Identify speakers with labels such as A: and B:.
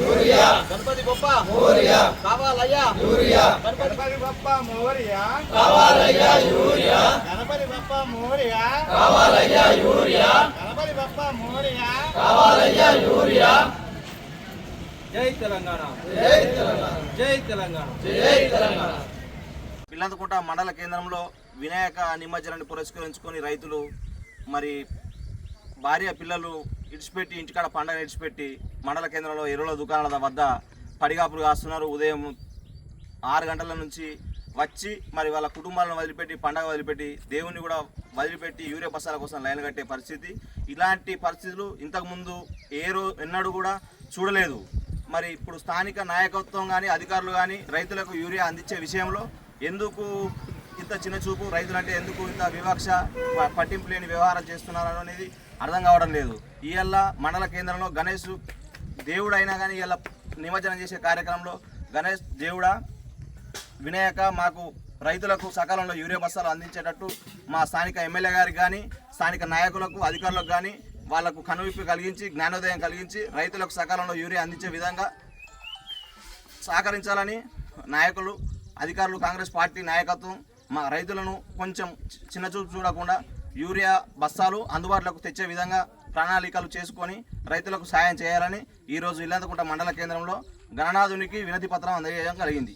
A: Urea Ganapati Bappa urea కావాలయ్యా. Urea
B: Ganapati Bappa Morya.
A: కావాలయ్యా urea
B: Ganapati Bappa Morya.
A: కావాలయ్యా యూరియా
B: గణపతి బప్ప మోరియా.
A: కావాలయ్యా యూరియా
C: జై తెలంగాణ.
A: జై తెలంగాణ.
C: జై తెలంగాణ.
A: జై తెలంగాణ.
D: పిల్లంతకుంట మండల కేంద్రంలో వినాయక నిమజ్జనాన్ని పురస్కరించుకొని రైతులు మరి భార్య పిల్లలు ఇడిచిపెట్టి ఇంటికాడ పండగ ఇడిచిపెట్టి మండల కేంద్రంలో ఎరువుల దుకాణాల వద్ద పడిగాపులు కాస్తున్నారు. ఉదయం ఆరు గంటల నుంచి వచ్చి మరి వాళ్ళ కుటుంబాలను వదిలిపెట్టి పండగ వదిలిపెట్టి దేవుణ్ణి కూడా వదిలిపెట్టి యూరియా బస్సాల కోసం లైన్ కట్టే పరిస్థితి. ఇలాంటి పరిస్థితులు ఇంతకుముందు ఏ రో ఎన్నడూ కూడా చూడలేదు. మరి ఇప్పుడు స్థానిక నాయకత్వం కానీ అధికారులు కానీ రైతులకు యూరియా అందించే విషయంలో ఎందుకు ఇంత చిన్న చూపు రైతులంటే ఎందుకు ఇంత వివక్ష పట్టింపు లేని వ్యవహారం చేస్తున్నారు అనేది అర్థం కావడం లేదు. ఇవాళ మండల కేంద్రంలో గణేష్ దేవుడు అయినా కానీ ఇలా నిమజ్జనం చేసే కార్యక్రమంలో గణేష్ దేవుడా వినాయక మాకు రైతులకు సకాలంలో యూరియా బస్తాలు అందించేటట్టు మా స్థానిక ఎమ్మెల్యే గారికి కానీ స్థానిక నాయకులకు అధికారులకు కానీ వాళ్ళకు కనువిప్పు కలిగించి జ్ఞానోదయం కలిగించి రైతులకు సకాలంలో యూరియా అందించే విధంగా సహకరించాలని నాయకులు అధికారులు కాంగ్రెస్ పార్టీ నాయకత్వం మా రైతులను కొంచెం చిన్నచూపు చిన్న చూపు చూడకుండా యూరియా బస్తాలు అందుబాటులోకి తెచ్చే విధంగా ప్రణాళికలు చేసుకొని రైతులకు సాయం చేయాలని ఈరోజు ఇల్లంతకుంట మండల కేంద్రంలో గణనాథునికి వినతి పత్రం అందజేయడం కలిగింది.